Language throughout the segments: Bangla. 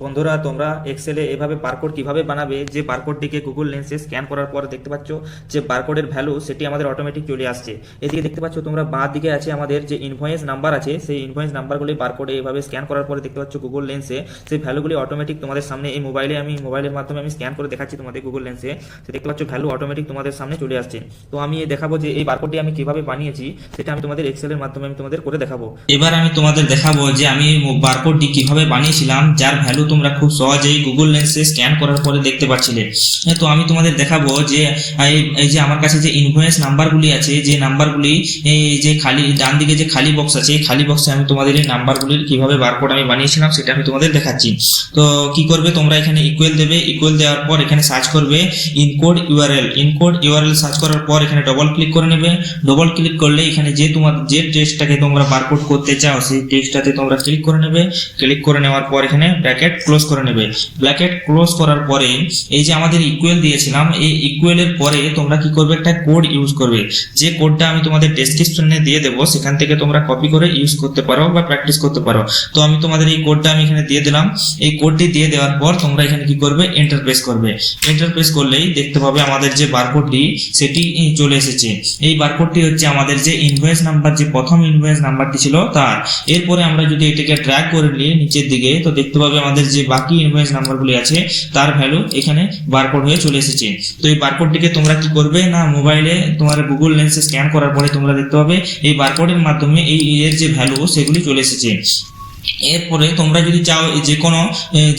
বন্ধুরা, তোমরা এক্সেলে এভাবে বারকোড কীভাবে বানাবে? যে বারকোডটিকে গুগল লেন্সে স্ক্যান করার পর দেখতে পাচ্ছ যে বারকোডের ভ্যালু সেটি আমাদের অটোমেটিক চলে আসছে। এদিকে দেখতে পাচ্ছ তোমরা বাঁ দিকে আছে আমাদের যে ইনভয়েস নাম্বার আছে, সেই ইনভয়েস নাম্বারগুলি বারকোডে এভাবে স্ক্যান করার পরে দেখতে পাচ্ছ গুগল লেন্সে সেই ভ্যালুগুলি অটোমেটিক তোমাদের সামনে এই মোবাইলে আমি মোবাইলের মাধ্যমে আমি স্ক্যান করে দেখাচ্ছি তোমাদের গুগল লেন্সে তো দেখতে পাচ্ছ ভ্যালু অটোমেটিক তোমাদের সামনে চলে আসছে। তো আমি দেখাবো যে এই বারকোডটি আমি কীভাবে বানিয়েছি, সেটা আমি তোমাদের এক্সেলের মাধ্যমে আমি তোমাদের করে দেখাবো। এবার আমি তোমাদের দেখাবো যে আমি বারকোডটি কীভাবে বানিয়েছিলাম, যার ভ্যালু তোমরা খুব সহজেই গুগল লেন্সে স্ক্যান করার পরে দেখতে পাচ্ছিলে হ্যাঁ, তো আমি তোমাদের দেখাবো যে এই- এই যে আমার কাছে যে ইনভয়েস নাম্বারগুলি আছে যে নাম্বারগুলি এই যে খালি ডান দিকে যে খালি বক্স আছে এই খালি বক্সে আমি তোমাদের এই নাম্বারগুলির কীভাবে বারকোড আমি বানিয়েছিলাম সেটা আমি তোমাদের দেখাচ্ছি। তো কি করবে তোমরা এখানে ইকুয়াল দেবে ইকুয়াল দেওয়ার পর এখানে সার্চ করবে encode URL encode URL search করার পর এখানে ডবল ক্লিক করে নেবে। ডবল ক্লিক করলে এখানে যে তোমার যে টেক্সটটাকে তোমরা বারকোড করতে চাও সেই টেক্সটটাতে তোমরা ক্লিক করে নেবে। ক্লিক করে নেওয়ার পর এখানে ব্র্যাকেট ক্লোজ করে নেবে। ব্র্যাকেট ক্লোজ করার পরে, এই যে আমাদের ইকুয়াল দিয়েছিলাম, এই ইকুয়ালের পরে তোমরা কি করবে? একটা কোড ইউজ করবে। যে কোডটা আমি তোমাদের ডেসক্রিপশনে দিয়ে দেবো, সেখান থেকে তোমরা কপি করে ইউজ করতে পারো বা প্র্যাকটিস করতে পারো। তো আমি তোমাদের এই কোডটা আমি এখানে দিয়ে দিলাম। এই কোডটি দিয়ে দেওয়ার পর তোমরা এখানে কি করবে? এন্টার প্রেস করবে। এন্টার প্রেস করলেই দেখতে পাবে আমাদের যে বারকোডটি সেটি চলে এসেছে। এই বারকোডটি হচ্ছে আমাদের যে ইনভয়েস নাম্বার যে প্রথম ইনভয়েস নাম্বারটি ছিল তার। এরপরে আমরা যদি এটাকে ট্র্যাক করে নিই নিচের দিকে, তো দেখতে পাবে আমাদের যে বাকি ইনভয়েস নাম্বারগুলি আছে, তার ভ্যালু এখানে বারকোড হয়ে চলে এসেছে। তো এই বারকোডটিকে তোমরা কি করবে? না মোবাইলে তোমার গুগল লেন্সে স্ক্যান করার পরে তোমরা দেখতে পাবে, এই বারকোডের মাধ্যমে এই এর যে ভ্যালু সেগুলি চলে এসেছে। এরপরে তোমরা যদি চাও যে কোনো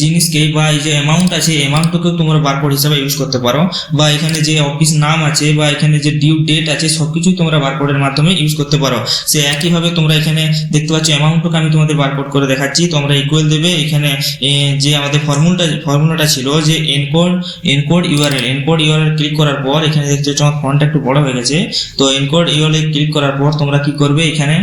জিনিসকে বা এই যে অ্যামাউন্ট আছে অ্যামাউন্টকেও তোমরা বারকোড হিসাবে ইউজ করতে পারো। বা এখানে যে অফিস নাম আছে বা এখানে যে ডিউ ডেট আছে সব কিছুই তোমরা বারকোডের মাধ্যমে ইউজ করতে পারো। সে একইভাবে তোমরা এখানে দেখতে পাচ্ছ অ্যামাউন্টকে আমি তোমাদের বারকোড করে দেখাচ্ছি। তোমরা ইকুয়াল দেবে এখানে যে আমাদের ফর্মুলাটা ফর্মুলাটা ছিল যে encode encode URL encode URL click করার পর এখানে দেখতে পাচ্ছ আমার ফন্টটা একটু বড় হয়ে গেছে। তো এনকোড ইউআরএল ক্লিক করার পর তোমরা কি করবে এখানে,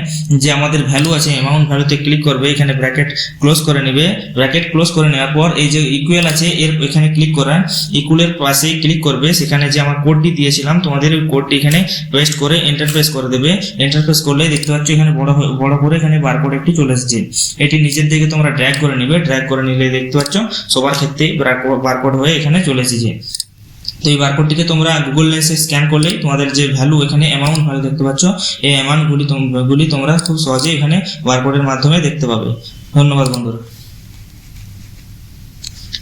যে আমাদের ভ্যালু আছে অ্যামাউন্ট ভ্যালুতে ক্লিক করবে এখানে ব্র্যাকেট ক্লোজ করে নেবে। ব্র্যাকেট ক্লোজ করে নেওয়ার পর এই যে ইকুয়াল আছে, এর এখানে ক্লিক করা ইকুয়ালের পাশে ক্লিক করবে। সেখানে যে আমার কোডটি দিয়েছিলাম, তোমাদের ওই কোডটি এখানে পেস্ট করে এন্টার প্রেস করে দেবে। এন্টার প্রেস করলে দেখতে পাচ্ছ এখানে বড় বড় করে এখানে বারকোড একটি চলে এসেছে। এটি নিচের দিকে তোমরা ড্র্যাগ করে নেবে। ড্র্যাগ করে নিলে দেখতে পাচ্ছ, সবার ক্ষেত্রেই বারকোড হয়ে এখানে চলে এসেছে। তো এই বারকোডটিকে তোমরা গুগল লেন্সে স্ক্যান করলেই তোমাদের যে ভ্যালু এখানে অ্যামাউন্ট ভ্যালু দেখতে পাচ্ছ, এই অ্যামাউন্টগুলি গুলি তোমরা খুব সহজেই এখানে বারকোডের মাধ্যমে দেখতে পাবে। ধন্যবাদ বন্ধুরা।